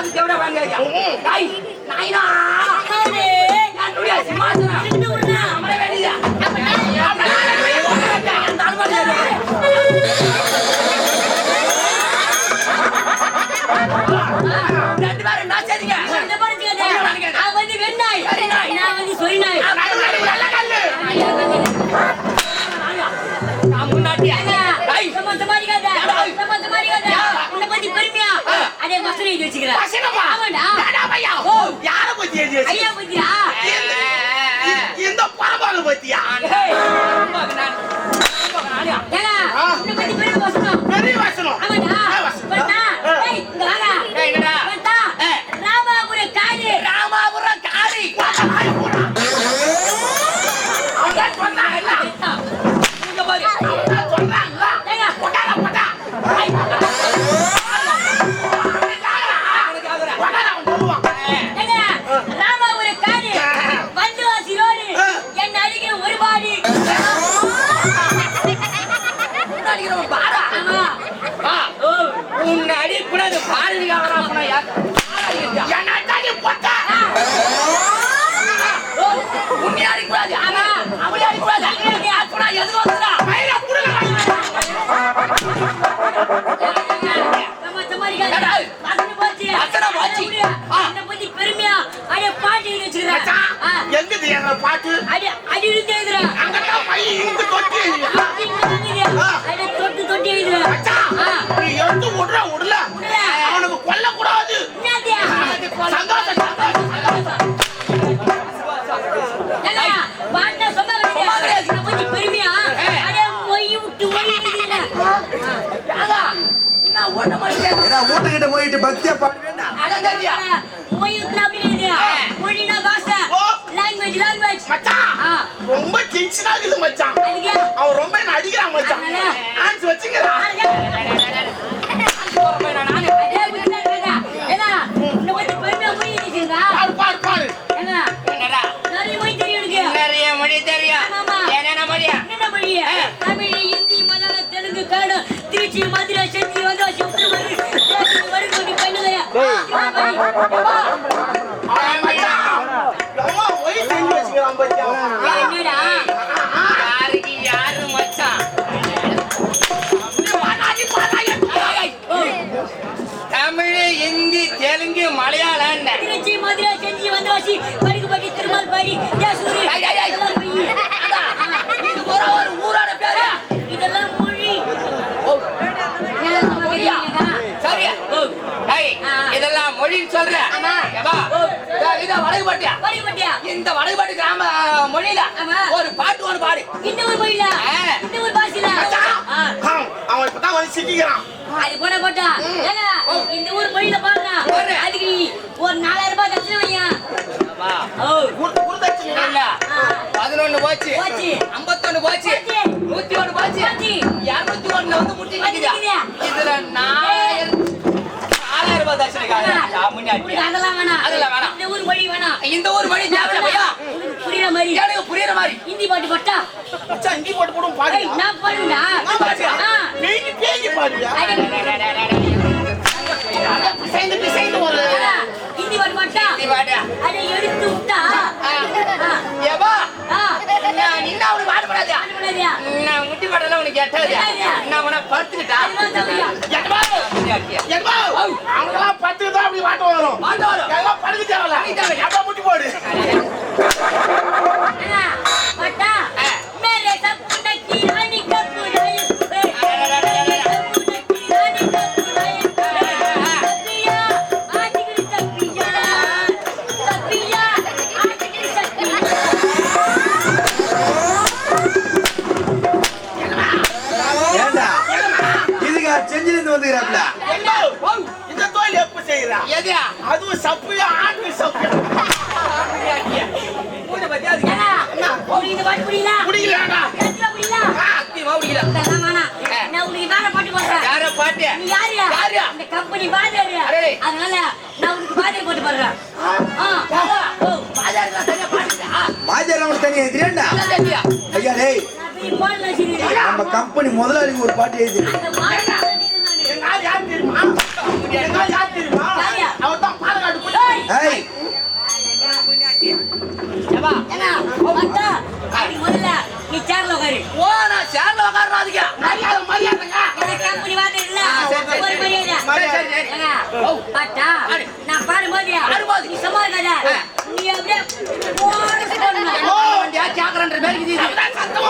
வந்து தேவட வாங்க டேய் நாயினா? என்னுடைய சிம்மாசனம். அமர வேண்டியதா எந்த அனுமதி இல்லை. ரெண்டு பேரும் என்ன செய்றீங்க? நான் முன்னாடி டேய், வசனமா? வேணாமையா? யாரை பத்தி எழுதி வச்சு? ஐயா புத்தியா இந்த பரவாயில்ல பத்தியா நான் எங்க பாட்டு அடி அடி எழுதுறா. அங்கதான் பையன் இங்கு தொட்டி அடி தொட்டு தொட்டி எழுதுறா. ஆ. நீ எடுத்து விடல விடல. அவனுக்கு கொல்ல கூடாது? சந்தோஷம். பெருமையா? ஓட்ட மாட்டேன் வீட்டுக்கிட்ட போயிட்டு பக்தியா பாடுவேண்டா அடங்கடியா மொய் விட்டுனா அப்படி எழுதுறா. ஏ. மொழினா பாஷை. ஓ. language, language. மச்சான் ஆ. ரொம்ப டென்ஷன் ஆகுது மச்சான் அவன் ரொம்ப என்ன அடிக்கிறான் மச்சான்? ஆன்ஸ் எழுதிச்சிருக்கா? பாரு பாரு பாரு. நிறைய மொய் தெரியும். நிறைய மொழி தெரியும். என்னென்ன மொழியா என்னென்ன மொழி? தமிழ், ஹிந்தி, மலையாளம், தெலுங்கு, கன்னடம், திருச்சி, மதுரை, செஞ்சி, வந்தவாசி, உத்திரமேரூர், தேசம், வடகோடி, ஹிந்தி தெலுங்கு மலையாளம் திருச்சி, மதுரை, செஞ்சி, வந்தவாசி, வடுகுபட்டி, திருமால்பாடி, தேசூர், ஐய், இதோ, வடகுபட்டியா வடுகுபட்டியா? இந்த வடகுபட்டி கிராம மொழியில. ஒரு பாட்டு ஒன்று பாடு இந்த ஊர் மொழியில? இந்த பாஷையில? ஆ. அவன் இப்பதான் வந்து சிக்கிக்கிறான் அது போட போட்டா ஏங்க, இந்த ஊர் மொழியில பாருங்க போடுறேன். அதுக்கு நீ ஒரு நாலாயிரம் ரூபாய் தட்சணை வையா பதினொன்னு போச்சு போச்சு. ஐம்பத்தொன்னு போச்சு. நூத்தி ஒண்ணு போச்சு. இருநூத்தி ஒண்ணுல வந்து முட்டி? இதுல நாலாயிரம் நாலாயிரம் ரூபாய் தட்சணைக்காக உங்களுக்கு முன்னாடி அதெல்லாம் வேணாம். அதெல்லாம் வேணாம். இந்த ஊர் மொழி வேணாம். இந்த ஊர் மொழி தேவையில்ல பையா உங்களுக்கு புரியுற மாதிரி. எனக்கு புரியுற மாதிரி. ஹிந்தி பாட்டு போட்டா? மச்சான் இங்கி போட்டு போடும் ஏய், பாடு நான் பாடுண்டா நான் பாடுறியா? ஆ. பேய்க்கு பேய்க்கு பாடுறியா? அட, பிசைந்து பிசைந்து ஒரு ஹிந்தி பாட்டு போட்டா. அதை எடுத்து விட்டா? நின்னா? நான் முட்டி பாடலாம் உனக்கு எட்டாதா? நான் உனக்கு படுத்துக்கிட்டா? முன்னாடியா? எங்கம்மா? அவனுக்கெல்லாம் பத்து தான் அப்படி வாட்டம் வரும் பாட்டு வரும். எல்லாம் படுக்க தேவையில்ல. எதையா அதுவும் சப்பையா? ஆண்கள் சப்பையா? நம்ம கம்பெனி முதலாளி ஒரு பாட்டு எழுதி தெரியுமா? அவர் தான் பாலக்காடு போய் ஏய் நீ சேர்ல உட்காரு ஓ நான் சேர்ல உட்கார்றாதீங்க மரியாதை மரியாதைங்க எனக்கு கம்பெனி வாதியார் இல்ல ஆ, சரி, சரி, ஒரு சரி. மரியாதை சரி, சரி, சரி. ஏங்க, ஓ. பாத்தா பாரு. நான் பாடும்போது பாடும்போது. நீ சும்மா இருக்காத ஆ. நீ அப்படியே ஓடி போடணும். ஓ வண்டியா கேக்குறன்ற மாதிரி இது அதான் சத்தம்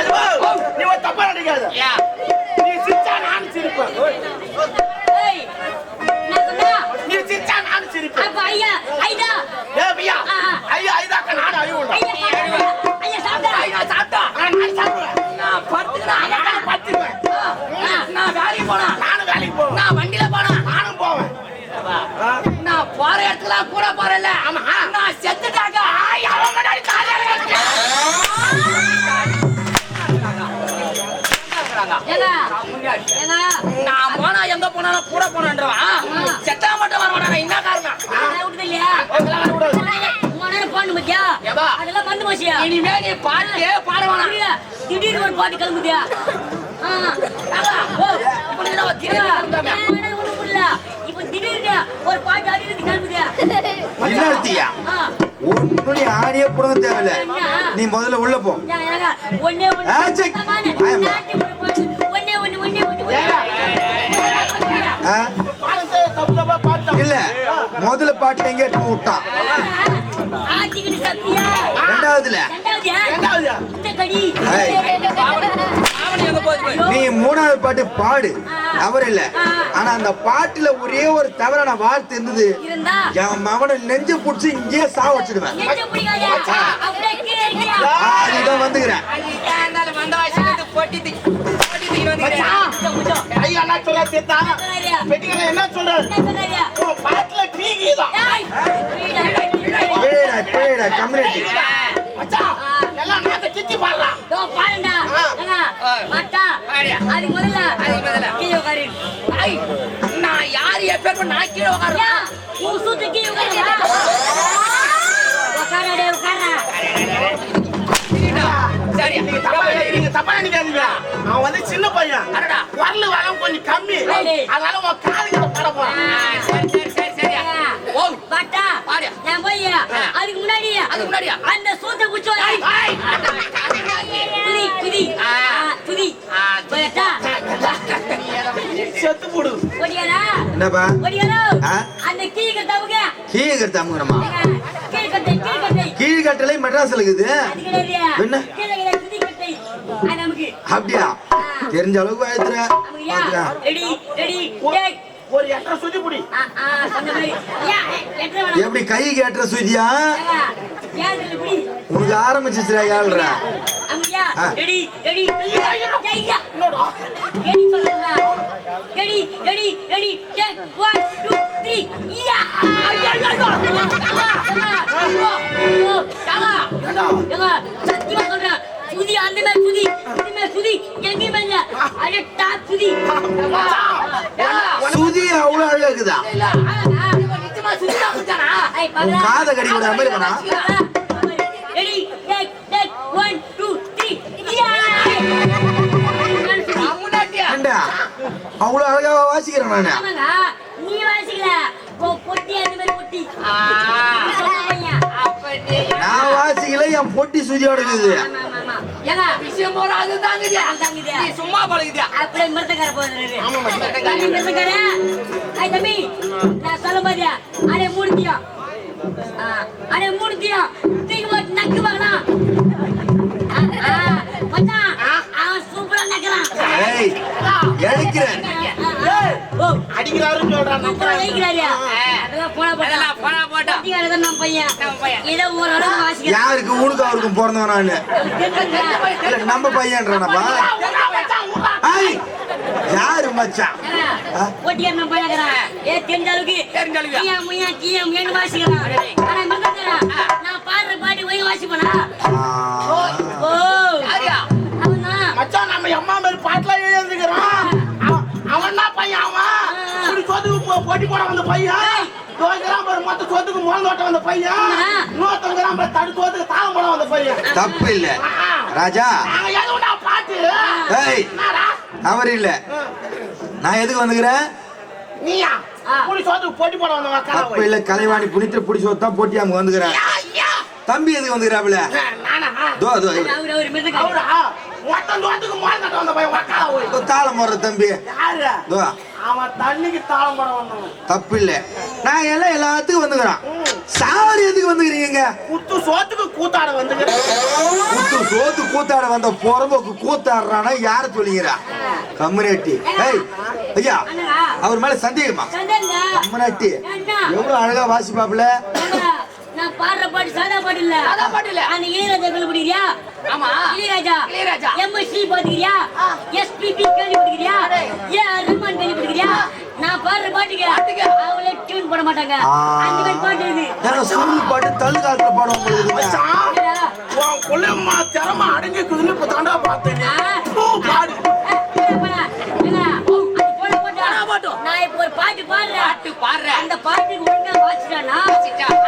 எதுவோ, நீ ஒரு தப்பா நினைக்காத. நீ சிரிச்சா நானும் சிரிப்பேன். ஐயா, ஐயா, ஏ. ஐயா, ஐதாக்க நானும் அழுவுண்டா. ஐயா, ஐயா, சாப்பிட்டா. ஐய், நான் சாப்பிட்டா நான் சாப்பிடுவேன். நான் படுத்துக்கிறேன் நானும் பத்துக்குவேன். நான் வேலைக்கு போனா நானும் வேலைக்கு போவேன். நான் வண்டியில போனா நானும் போவேன். நான் போற இடத்துக்குலாம் கூட போறல ஆமா. நான் செத்துட்டாங்க அவன் முன்னாடி. ஏங்க, ஏங்க, நான் போனா எங்க போனாலும் கூட போனன்றவன் செத்தா மட்டும் வரமாட்டாங்க என்ன காரணம்? அதெல்லாம் விட்டது இல்லையா? அதெல்லாம் போச்சியா? இனிமே நீ பாட்டே பாட வேணாம். திடீர்னு ஒரு பாட்டு கிளம்புதியா. இப்ப திடீர்னு ஒரு பாட்டு அடிக்கிறது கிளம்புதியா? ஆ. ஒன்னும் நீ ஆடியே புடுங்க தேவையில்ல. நீ முதல்ல உள்ள போ. ஒண்ணே ஒண்ணு. ஆ, சரி. இல்ல முதல்ல பாட்டு எங்க எடுத்து விட்டான் ரெண்டாவதுல. ரெண்டாவதுயா? ரெண்டாவதுயா? இந்த கடி. ஏய். அவனு எங்க போச்சு போய்? நீ மூணாவது பாட்டு பாடு. தவறு இல்ல. ஆனா அந்த பாட்டுல ஒரே ஒரு தவறான வார்த்தை இருந்தது. இருந்தா? என் மகனை நெஞ்சு புடிச்சு இங்கேயே சா வச்சிடுவேன்? அதுதான் வந்துக்கிறேன் ஐயா, என்ன சொல்ல தீர்த்தா? சொன்னாரியா? பெட்டிக்கடை என்ன சொல்றாரு? பாட்டுல டீ கம்யூனிட்டி எல்லாம் கிச்சி பாடுறான். முதல்ல முதல்ல. கீழே உட்காரு. நான் நான் கீழே உன் கீழே நீங்க தப்பா நினைக்காதீங்க. அவன் வந்து சின்ன பையன் அடடா. வரல வரம் கொஞ்சம் கம்மி. அதனால உன் காதுகிட்ட பாட ஆ, போறான் சரி சரி சரி சரி ஓ பாட்டா. நான் போய் அதுக்கு முன்னாடி அதுக்கு முன்னாடியா? அந்த சூத்தை குச்சி. ஆ, குதி. ஆ, போயட்டா? செத்து போடு ஒடியாரா? என்னப்பா ஒடியாரா? அந்த கீழே தவுங்க. கீழே மெட்ராஸ் இருக்குது அது கிடையாதுயா. என்ன? கீழே கிடையாது, குதிக்கட்டை. அது நமக்கு. அப்படியா? தெரிஞ்ச அளவுக்கு வேணாம். எப்படி கை கேட்டுற இப்படி? உனக்கு ஆரம்பிச்சிச்சுடா ஏழ்ற சத்தியமா சொல்றேன். சுதி அந்த மாதிரி சுதி இந்த மாதிரி சுதி எங்கேயுமே இல்ல அது டாப் சுதி. சுதி அவ்வளவு அழகுதா இல்ல நிச்சயமா சுத்திதான் குத்தானா ஐய், உன் பாருடா. காதை கடி விடுற மாதிரி take, one, two, three. Yeah! முன்னாடியா ஏண்டா? அவ்வளவு அழகா வாசிக்கிறேன் நானு. நீ வாசிக்கல. பொட்டி அந்த மாதிரி பொட்டி. நான் வாசிக்கல என் பொட்டி சுதியோட இருக்குது. ஆமா, ஆமா, ஆமா. ஏங்க, விஷயம் போற அதுதாங்கடியா அதுதாங்கடியா. நீ சும்மா பழகுதியா அப்படியே மிருதக்கார போகுது. தம்பி, மிருதக்கார. ஐய், தம்பி, நான் சொல்லும் போது, அடே மூடுத்தியா. ஆ, அடே மூடுத்தியா. தூக்கி போட்டு நக்கு பார்க்கலாம். ஆ, ஆ, மச்சான், அவன் சூப்பரா நக்குறான். ஏய் இழைக்கிறேன் ஓ, அடிக்கிறாருன்னு சொல்றான். யாருக்கு? உனக்கு அவருக்கும் பிறந்தவன் நானு நம்ம பையன்றானப்பா? யாரு மச்சான்? பொட்டிக்காரர் நம்ம பையன். ஏ, தெரிஞ்ச அளவுக்கு தெரிஞ்ச அளவுக்கு. கியா, முய்யா, கியா, முய்யான்னு வாசிக்கிறான். ஆனா நான் பாடுற பாட்டு போய் வாசிப்பேனா? போட வந்த பையன். தோக்கிறான் பாரு மொத்த சொத்துக்கு மோல் ஓட்ட வந்த பையன். இன்னொருத்தங்கிறான் பாரு தடு சொத்துக்கு தாளம் போட வந்த பையன். தப்பு இல்ல. ராஜா. நாங்க எதுவும்டா பாட்டு? ஏய் என்னடா? அவர் இல்ல. நான் எதுக்கு வந்துக்கிறேன் நீயா. இப்படி சொத்துக்கு போட்டி போட தப்பு இல்ல கலைவாணி புனித்திர புடி போட்டி அங்க வந்துக்கிறேன் தம்பி எதுக்கு வந்துக்கிறாப்புல? நானா? தோ தோ அவரு, மோல் கட்ட வந்த பையன் தாளம் போடுற தம்பி. யாரு? தோ அவன் தண்ணிக்கு தாளம் போட வந்தவன். தப்பு இல்ல நான் எல்லாம் எல்லாத்துக்கும் வந்துக்கிறேன். சாவரி எதுக்கு வந்துக்கிறீங்க? குத்து சோத்துக்கு கூத்தாட வந்துக்கிறேன். கூத்து சோத்து கூத்தாட வந்த புறம்போக்கு கூத்தாடுறானா? யார சொல்லிக்கிறா கம்யூனிட்டி ஏய் ஐயா அவர் மேல சந்தேகமா. கம்யூனிட்டி எவ்வளவு அழகா வாசிப்பாப்புல? நான் பாடுற பாட்டு சாதா பாட்டு இல்ல. சாதா பாட்டு இல்ல. அந்த இளையராஜா கேள்விப்பட்டிருக்கியா ஆமா. Ilaiyaraaja. Ilaiyaraaja. M S V பாத்துக்கிறியா? SPB கேள்விப்பட்டிருக்கியா ஏ ரஹ்மான் கேள்விப்பட்டிருக்கியா நான் பாடுற பாட்டுக்கு. அவங்களே டியூன் போட மாட்டாங்க. ஆ. அந்த மாதிரி பாட்டு ஏன்னா ஸ்கூல் பாட்டு தள்ளு காலத்துல பாடம் உங்களுக்கு மச்சான், உன் கொள்ளையம்மா திறமை அடங்கிக்குதுன்னு இப்ப தாண்டா பார்த்தேன். வாசிட்டானா.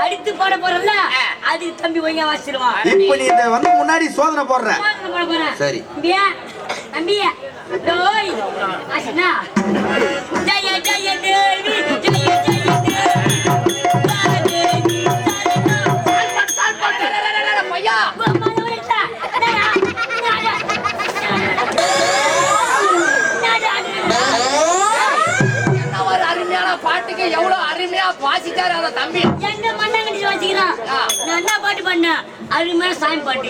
அடுத்து பாட போறல. அதுக்கு தம்பி ஒழுங்கா வாசிடுவான் இப்ப நீ இந்த வந்து முன்னாடி சோதனை போடுற. பாட்டு பாட போறேன். சரி. தம்பியா தம்பியா. டோய் அஷ்னா ஜெய ஜெய. சாமி பாட்டு.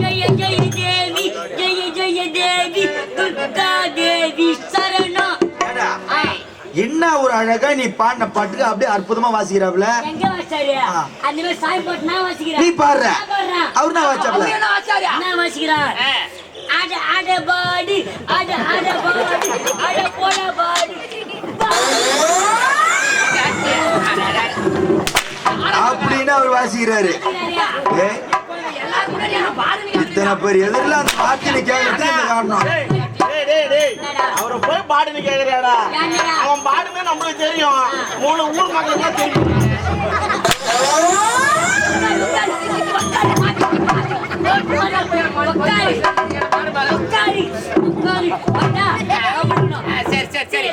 ஜெய ஜெய தேவி ஜெய ஜெய தேவி துர்கா தேவி சரணம். என்ன ஒரு அழகா நீ பாடின பாட்டுக்கு அப்படியே அற்புதமா வாசிக்கிறேன். நீ பாடுற. அவர் நான் ஆ. அட அட பாடு அட அட பாடு அட போட பாடு. அப்படின்னு அவர் வாசிக்கிறாரு. இத்தனை பேர் எதிரில் அந்த பாட்டு நீ கேட்கறதுக்கு இந்த காரணம் டேய், டேய், டேய், டேய். அவரை போய் பாடுன்னு கேக்குறியாடா ஏன்டா? அவன் பாடுமே நம்மளுக்கு தெரியும். மூணு ஊர் மக்களுக்கு தெரியும். சரி சரி சரி.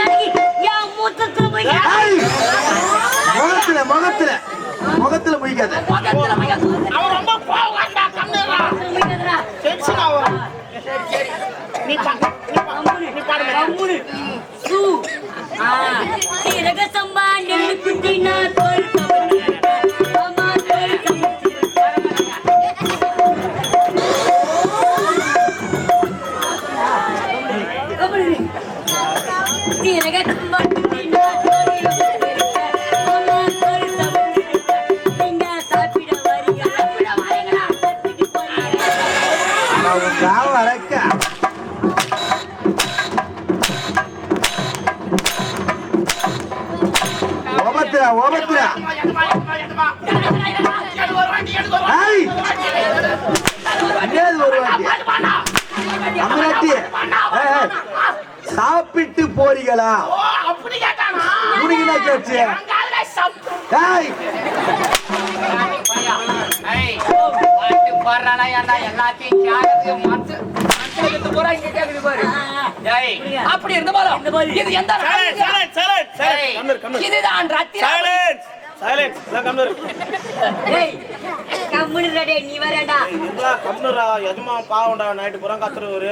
நேரத்துக்கு என் மூத்தத்துல போய் ஏய்! முகத்துல முகத்துல. முகத்துல முடிக்காத முகத்துல முகம். அவன் ரொம்ப ஓபத்துறா ஓபத்துறா ஒரு வாட்டி, அம்மனாட்டி சாப்பிட்டு போறீங்களா? ஓ, கேட்டு எல்லாத்தையும் அப்படி இருந்த போதும். இது எந்த. இதுதான். ஏய், கம்முனுடா டேய், நீ வரடா. எதுமா பாவம்டா, நைட்டு பூரா கத்துறவரு.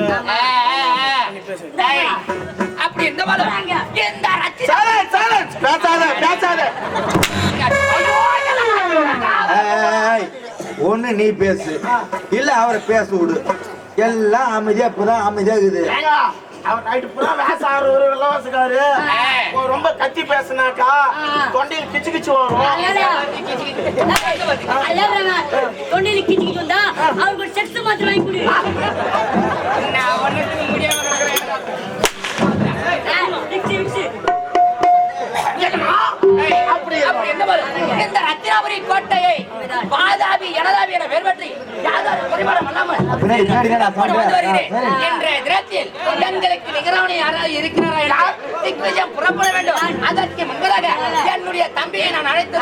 ஏய், அப்படி. இந்த. பேசாத, பேசாத. ஏய், ஒண்ணு நீ பேசு. இல்ல அவரை பேச விடு. எல்லாம் அமைதியா இப்பதான் அமைதியா இருக்குது அவர் நைட்டு பூரா வேஷ ஆடுறவரு, வெள்ளவாசுக்காரு. ஓ, ரொம்ப கத்தி பேசுனாக்கா தொண்டையில் கிச்சு கிச்சு வரும். தொண்டையில கிச்சிக்கிட்டு வந்தா அவருக்கு ஒரு செக்ஸ் மாத்திரம் வாங்கி கொடு. நான் இந்த ரத்தினாபுரி கோட்டையை பாதாபி எனதாபி என பெயர் பெற்று யாதொரு குறைபாடும். இன்றைய தினத்தில் எங்களுக்கு நிகரான யாராவது இருக்கிறாரா என்றால் திக்விஜயம் புறப்பட வேண்டும் அதற்கு முன்பதாக என்னுடைய தம்பியை நான் அழைத்து.